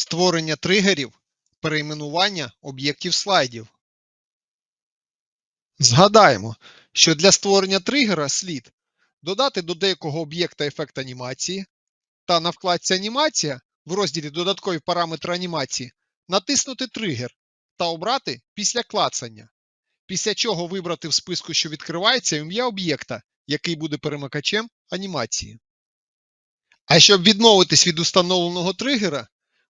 Створення тригерів, перейменування об'єктів слайдів. Згадаємо, що для створення тригера слід додати до деякого об'єкта ефект анімації та на вкладці Анімація в розділі Додаткові параметри анімації натиснути тригер та обрати після клацання, після чого вибрати в списку, що відкривається, ім'я об'єкта, який буде перемикачем анімації. А щоб відмовитись від установленого тригера,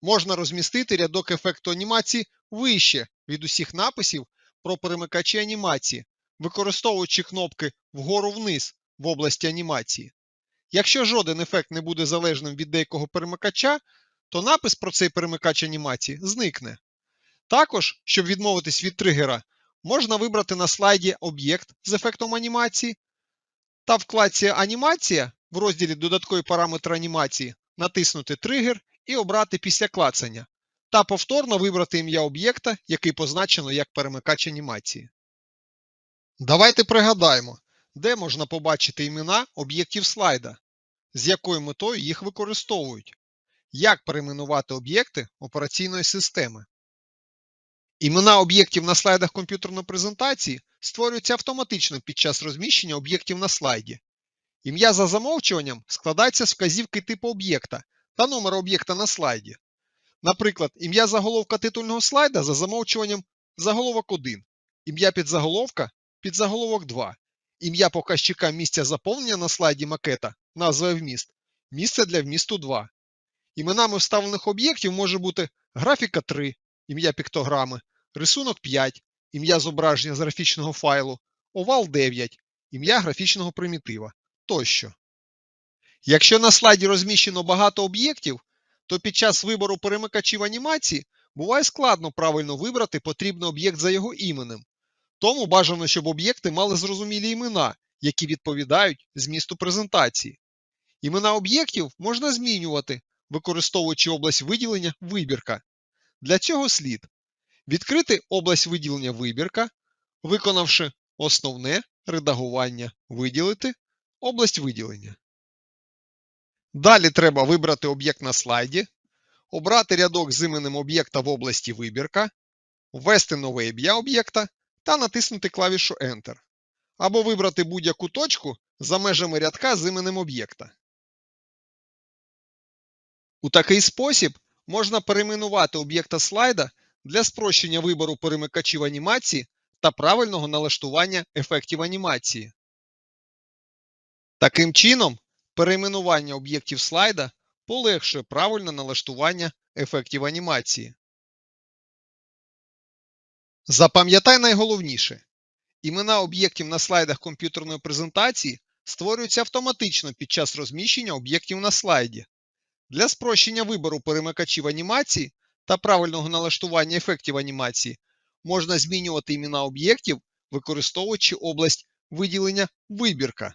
можна розмістити рядок ефекту анімації вище від усіх написів про перемикачі анімації, використовуючи кнопки вгору-вниз в області анімації. Якщо жоден ефект не буде залежним від деякого перемикача, то напис про цей перемикач анімації зникне. Також, щоб відмовитись від тригера, можна вибрати на слайді об'єкт з ефектом анімації та вкладці Анімація в розділі Додаткові параметри анімації натиснути тригер і обрати після клацання та повторно вибрати ім'я об'єкта, який позначено як перемикач анімації. Давайте пригадаємо, де можна побачити імена об'єктів слайда, з якою метою їх використовують, як перейменувати об'єкти операційної системи. Імена об'єктів на слайдах комп'ютерної презентації створюються автоматично під час розміщення об'єктів на слайді. Ім'я за замовчуванням складається з вказівки типу об'єкта та номера об'єкта на слайді. Наприклад, ім'я заголовка титульного слайда за замовчуванням заголовок 1, ім'я підзаголовка підзаголовок 2, ім'я показчика місця заповнення на слайді макета, назва вміст, місце для вмісту 2. Іменами вставлених об'єктів може бути графіка 3, ім'я піктограми, рисунок 5, ім'я зображення з графічного файлу, овал 9, ім'я графічного примітива тощо. Якщо на слайді розміщено багато об'єктів, то під час вибору перемикачів анімації буває складно правильно вибрати потрібний об'єкт за його іменем. Тому бажано, щоб об'єкти мали зрозумілі імена, які відповідають змісту презентації. Імена об'єктів можна змінювати, використовуючи область виділення Вибірка. Для цього слід відкрити область виділення Вибірка, виконавши основне редагування Виділити область виділення. Далі треба вибрати об'єкт на слайді, обрати рядок з іменем об'єкта в області Вибірка, ввести нове ім'я об'єкта та натиснути клавішу Enter. Або вибрати будь-яку точку за межами рядка з іменем об'єкта. У такий спосіб можна перейменувати об'єкта слайда для спрощення вибору перемикачів анімації та правильного налаштування ефектів анімації. Таким чином, перейменування об'єктів слайда полегшує правильне налаштування ефектів анімації. Запам'ятай найголовніше. Імена об'єктів на слайдах комп'ютерної презентації створюються автоматично під час розміщення об'єктів на слайді. Для спрощення вибору перемикачів анімації та правильного налаштування ефектів анімації можна змінювати імена об'єктів, використовуючи область виділення Вибірка.